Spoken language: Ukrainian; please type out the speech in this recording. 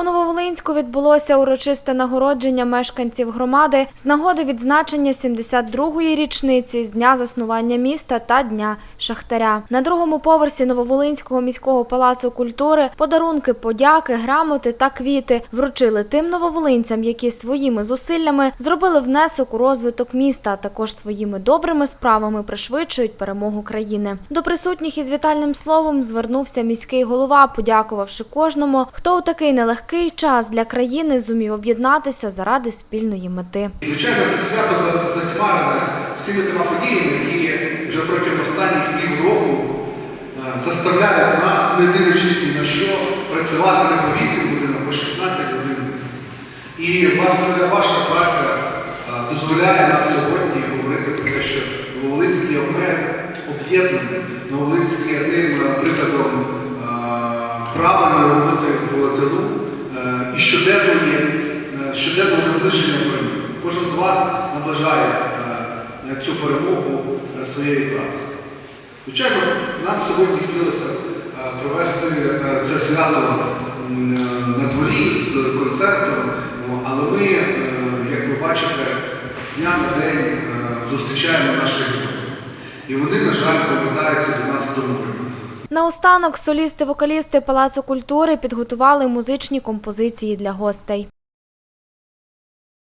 У Нововолинську відбулося урочисте нагородження мешканців громади з нагоди відзначення 72-ї річниці з дня заснування міста та дня шахтаря. На другому поверсі Нововолинського міського палацу культури подарунки, подяки, грамоти та квіти вручили тим нововолинцям, які своїми зусиллями зробили внесок у розвиток міста, а також своїми добрими справами пришвидшують перемогу країни. До присутніх із вітальним словом звернувся міський голова, подякувавши кожному, хто у такий нелегкий час для країни зумів об'єднатися заради спільної мети. Звичайно, це свято за- затьмарене всіми тими подіями, які вже протягом останніх півроку е, заставляють нас, не дивлячись ні на що, працювати не по 8 годин, а по 16 годин. І власне ваша праця е, дозволяє нам сьогодні говорити про те, що Новолинський обмер об'єднаний, Новолинський тим е, прикладом правильної роботи в тилу і щоденної, е, щоденного наближення перемоги. Кожен з вас наближає е, цю перемогу е, своєю працею. Звичайно, нам сьогодні хотілося провести це свято на дворі з концертом, але ми, як ви бачите, з дня на день зустрічаємо наших. І вони, на жаль, повертаються до. Наостанок солісти-вокалісти Палацу культури підготували музичні композиції для гостей.